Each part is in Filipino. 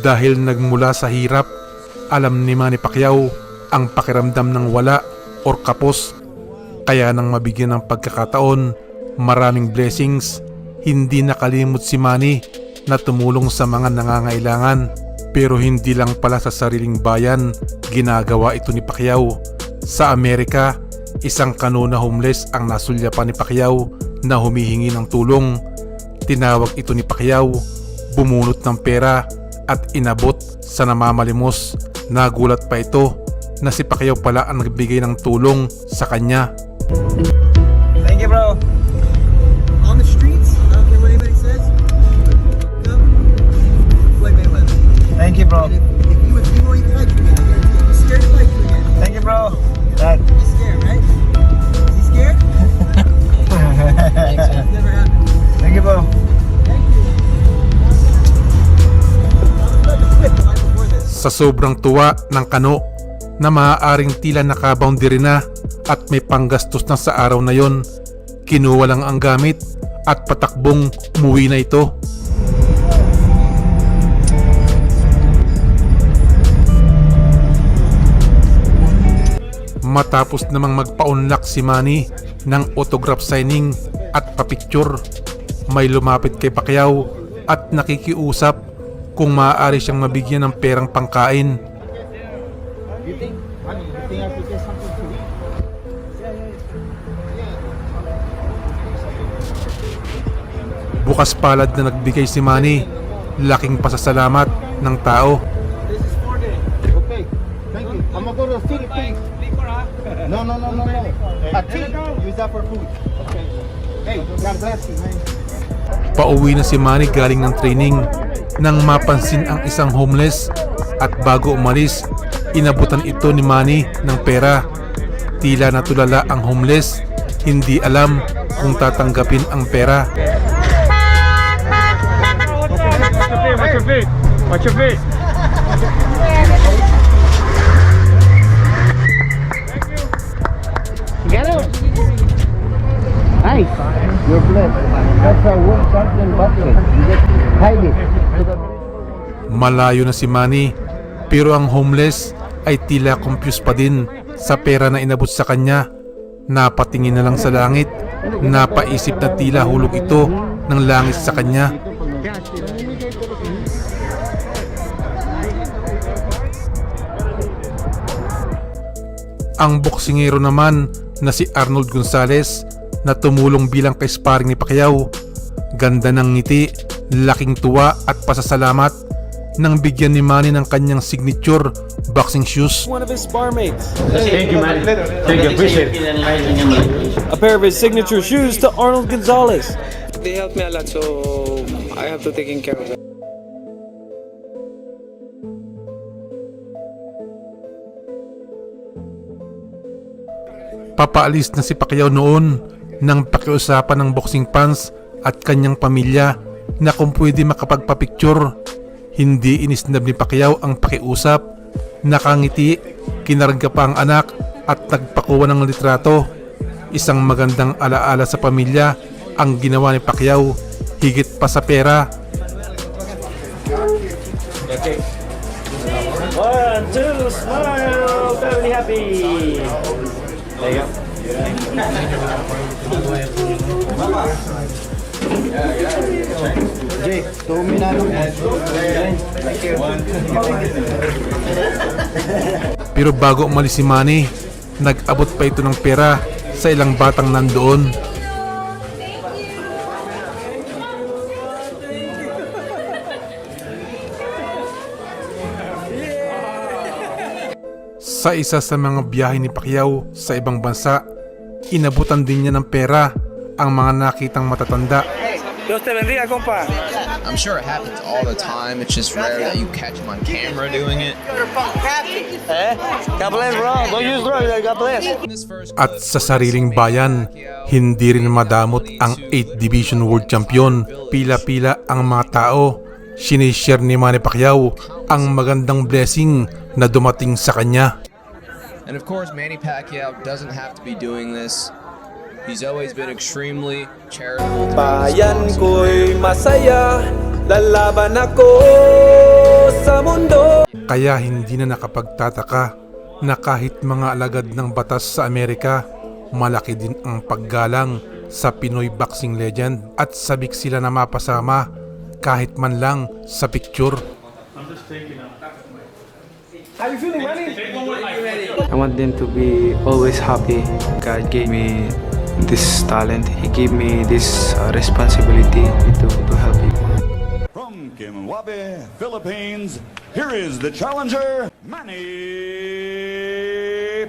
Dahil nagmula sa hirap, alam ni Manny Pacquiao ang pakiramdam ng wala or kapos. Kaya nang mabigyan ng pagkakataon, maraming blessings, hindi nakalimot si Manny na tumulong sa mga nangangailangan. Pero hindi lang pala sa sariling bayan ginagawa ito ni Pacquiao. Sa Amerika, isang kanuna homeless ang nasulyapan ni Pacquiao na humihingi ng tulong. Tinawag ito ni Pacquiao, bumunot ng pera at inabot sa namamalimos. Nagulat pa ito na si Pacquiao pala ang nagbigay ng tulong sa kanya. Thank you, bro. on the streets. I don't care what anybody says. Come, Floyd Mayweather. Thank you, bro. If, if you if you fight you again, I guarantee you, scared to fight you again. Thank you, bro. Dad. He's scared, right? Sa sobrang tuwa ng kano na maaaring tila nakaboundary na at may panggastos na sa araw na yon, kinuha lang ang gamit at patakbong umuwi na ito. Matapos namang magpa-unlock si Manny ng autograph signing at papicture, may lumapit kay Pacquiao at nakikiusap kung maaari siyang mabigyan ng perang pangkain. Bukas palad na nagbigay si Manny, laking pasasalamat ng tao. This is for the okay. Thank you. I'm gonna go to the Philippines. No, no, no, no, no. A tea. Use that for food. Okay. Hey, God bless you, man. Pauwi na si Manny galing ng training nang mapansin ang isang homeless at bago umalis, inabutan ito ni Manny ng pera. Tila natulala ang homeless, hindi alam kung tatanggapin ang pera. Watch your feet. Watch your feet. Nice. You're blessed. That's a world champion boxing. You just hide it. Malayo na si Manny, pero ang homeless ay tila confused pa din sa pera na inabot sa kanya. Napatingin na lang sa langit, napaisip na tila hulog ito ng langit sa kanya. Ang boksingero naman na si Arnold Gonzalez na tumulong bilang ka-sparring ni Pacquiao. Ganda ng ngiti, laking tuwa at pasasalamat nang bigyan ni Manny ng kanyang signature boxing shoes. one of his spar mates. Thank you, man. Thank you. Appreciate it. A pair of his signature shoes to Arnold Gonzalez. They help me a lot, so I have to take care of them. Papaalis na si Pacquiao noon nang pakiusapan ng boxing fans at kanyang pamilya na kung pwede makapagpapicture. Hindi inisnab ni Pacquiao ang pakiusap. Nakangiti, kinarga pa ang anak at nagpakuha ng litrato. Isang magandang alaala sa pamilya ang ginawa ni Pacquiao higit pa sa pera. One, two, smile. Family happy. There you go. Jake, two minutes. Pero bago umalis si Manny, nag-abot pa ito ng pera sa ilang batang nandoon. Sa isa sa mga biyahe ni Pacquiao sa ibang bansa, inabutan din niya ng pera ang mga nakitang matatanda. Dios te bendiga, compa. I'm sure it happens all the time. It's just rare that you catch him on camera doing it. Eh? God bless, bro. Don't use drugs. God bless. At sa sariling bayan, hindi rin madamot ang 8th Division World Champion. Pila-pila ang mga tao. Sinishare ni Manny Pacquiao ang magandang blessing na dumating sa kanya. And of course, Manny Pacquiao doesn't have to be doing this. He's always been extremely charitable. Bayan ko'y masaya, lalaban ako sa mundo Kaya hindi na nakapagtataka na kahit mga alagad ng batas sa Amerika, malaki din ang paggalang sa Pinoy boxing legend at sabik sila na mapasama kahit man lang sa picture. I want them to be always happy. God gave me this talent. He gave me this uh, responsibility to, to help people. From Kimwabe, Philippines, here is the challenger, Manny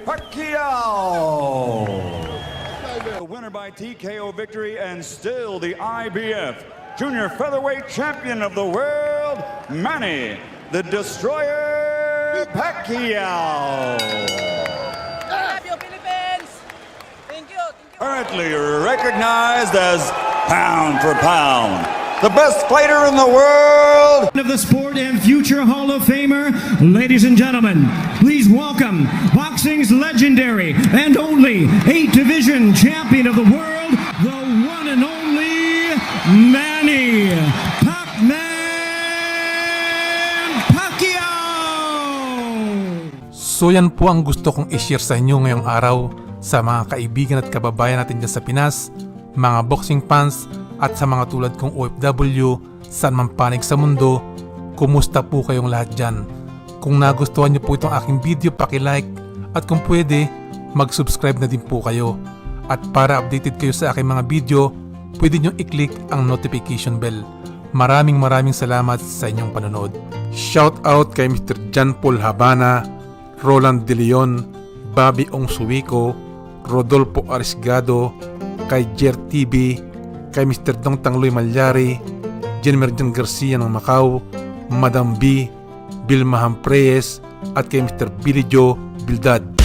Pacquiao. The winner by TKO victory and still the IBF Junior Featherweight Champion of the World, Manny the Destroyer Pacquiao. Currently recognized as pound for pound, the best fighter in the world. of the sport and future Hall of Famer, ladies and gentlemen, please welcome boxing's legendary and only eight division champion of the world, the one and only Manny Pacman Pacquiao. So yan po ang gusto kong i-share sa inyo ngayong araw sa mga kaibigan at kababayan natin dyan sa Pinas, mga boxing fans at sa mga tulad kong OFW saan man panig sa mundo, kumusta po kayong lahat dyan? Kung nagustuhan niyo po itong aking video, paki-like at kung pwede, mag-subscribe na din po kayo. At para updated kayo sa aking mga video, pwede nyo i-click ang notification bell. Maraming maraming salamat sa inyong panonood. Shout out kay Mr. John Paul Habana, Roland De Leon, Bobby Ong Suwico, Rodolfo Arisgado, kay Jer TV, kay Mr. Dong Tangloy Malyari, Jenmerjan Garcia ng Macau, Madam B, Bill Maham Reyes, at kay Mr. Billy Joe Bildad.